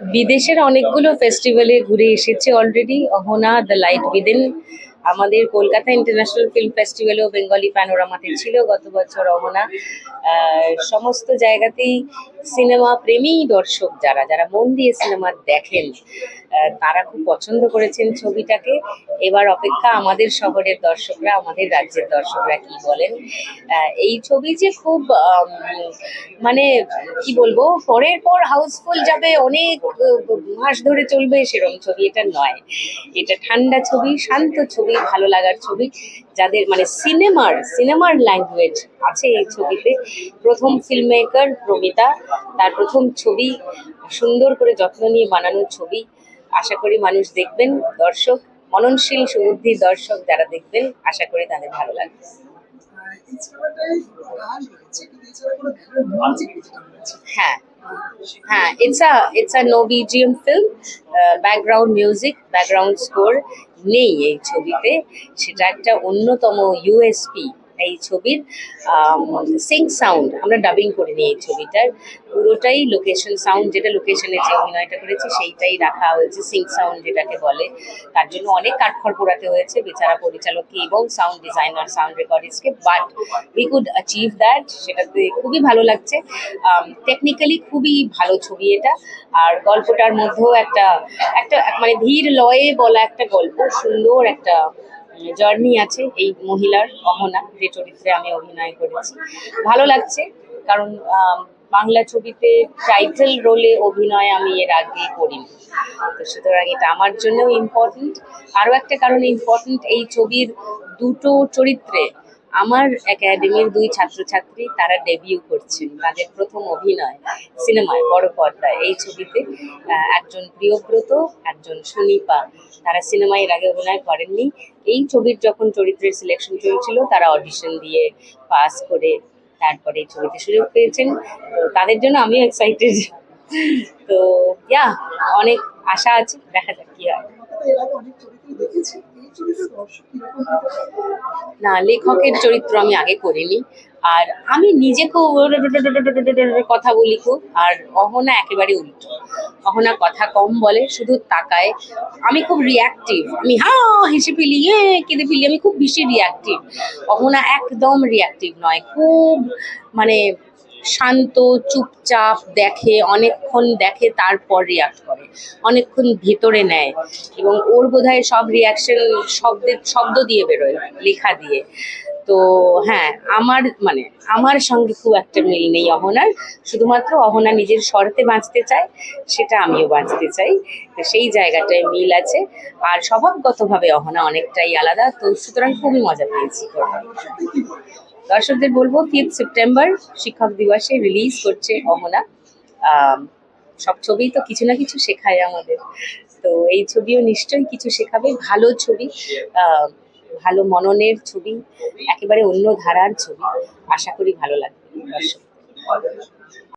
বিদেশের অনেকগুলো ফেস্টিভ্যালে ঘুরে এসেছি already Ahona the light within আমাদের কলকাতা ইন্টারন্যাশনাল ফিল্ম ফেস্টিভ্যালেও বেঙ্গলি প্যানোরামাতে ছিল গত বছর অহনা। সমস্ত জায়গাতেই সিনেমা প্রেমী দর্শক যারা যারা মন দিয়ে সিনেমা দেখেন তারা খুব পছন্দ করেছেন ছবিটাকে। এবার অপেক্ষা আমাদের শহরের দর্শকরা, আমাদের রাজ্যের দর্শকরা কি বলেন? এই ছবি যে খুব মানে কি বলব, পরের পর হাউসফুল যাবে, অনেক মাস ধরে চলবে সেরকম ছবি, এটা নয়। এটা ঠান্ডা ছবি, শান্ত ছবি, ভালো লাগার ছবি। যাদের মানে সিনেমার সিনেমার ল্যাঙ্গুয়েজ আছে এই ছবিতে। প্রথম ফিল্ম মেকার প্রমিতা, তার প্রথম ছবি, সুন্দর করে যত্ন নিয়ে বানানো ছবি। আশা করি মানুষ দেখবেন দর্শক মননশীল সুবুদ্ধি দর্শক যারা দেখবেন আশা করি তাদের ভালো লাগবে। হ্যাঁ হ্যাঁ it's a it's a no BGM film background music background score নেই এই ছবিতে। সেটা একটা অন্যতম ইউএসপি এই ছবির সিং সাউন্ড আমরা ডাবিং করে নিই এই ছবিটার। পুরোটাই লোকেশন সাউন্ড যেটা লোকেশনে যে অভিনয়টা করেছি সেইটাই রাখা হয়েছে সিং সাউন্ড যেটাকে বলে। তার জন্য অনেক কাঠখড় পোড়াতে হয়েছে, বেচারা পরিচালককে এবং sound designer sound রেকর্ডিস্টকে but we could achieve that সেটাতে খুবই ভালো লাগছে। টেকনিক্যালি খুবই ভালো ছবি এটা। আর গল্পটার মধ্যেও একটা একটা মানে ধীর লয়ে বলা একটা গল্প, সুন্দর একটা জার্নি আছে এই মহিলার অহনা, যে চরিত্রে আমি অভিনয় করেছি। ভালো লাগছে, কারণ বাংলা ছবিতে টাইটেল রোলে অভিনয় আমি এর আগে করিনি। তো সুতরাং এটা আমার জন্যও ইম্পর্টেন্ট আরও একটা কারণে ইম্পর্টেন্ট এই ছবির দুটো চরিত্রে আমার একাডেমির দুই ছাত্রছাত্রী তারা ডেবিউ করছেন, তাদের প্রথম অভিনয় সিনেমায়, বড় পর্দায়। এই ছবিতে একজন প্রিয়ব্রত, একজন সুনিপা। তারা সিনেমায় এর আগে অভিনয় করেননি। এই ছবির যখন চরিত্রের সিলেকশন চলছিল, তারা অডিশন দিয়ে পাস করে তারপরে এই ছবিতে সুযোগ পেয়েছেন। তো তাদের জন্য আমিও এক্সাইটেড তো ইয়া অনেক আশা আছে, দেখা যাক কি হয়। না, লেখকের চরিত্র আমি আগে করিনি। আর আমি নিজে খুব কথা বলি খুব, আর অহনা একেবারে উল্টো। অহনা কথা কম বলে, শুধু তাকায়। আমি খুব রিয়াক্টিভ আমি হা, হেসে ফেলি, এ, কেঁদে ফেলি, আমি খুব বেশি রিয়াক্টিভ অহনা একদম রিয়াক্টিভ নয়, খুব মানে শান্ত, চুপচাপ দেখে, অনেকক্ষণ দেখে তারপর রিয়াক্ট করে। অনেকক্ষণ ভেতরে নেয় এবং ওর বোধহয় সব রিয়াকশন শব্দের শব্দ দিয়ে বেরোয়, লেখা দিয়ে। তো হ্যাঁ আমার মানে আমার সঙ্গে খুব একটা মিল নেই অহনার। শুধুমাত্র অহনা নিজের স্বরতে বাঁচতে চায়, সেটা আমিও বাঁচতে চাই। তো সেই জায়গাটায় মিল আছে। আর স্বভাবগতভাবে অহনা অনেকটাই আলাদা। তো সুতরাং খুবই মজা পেয়েছি। দর্শকদের বলব ফিফ ফিফথ সেপ্টেম্বর শিক্ষক দিবসে রিলিজ করছে অমলা। সব ছবি তো কিছু না কিছু শেখায় আমাদের। তো এই ছবিও নিশ্চয়ই কিছু শেখাবে। ভালো ছবি ভালো মননের ছবি, একেবারে অন্য ধারার ছবি। আশা করি ভালো লাগবে দর্শক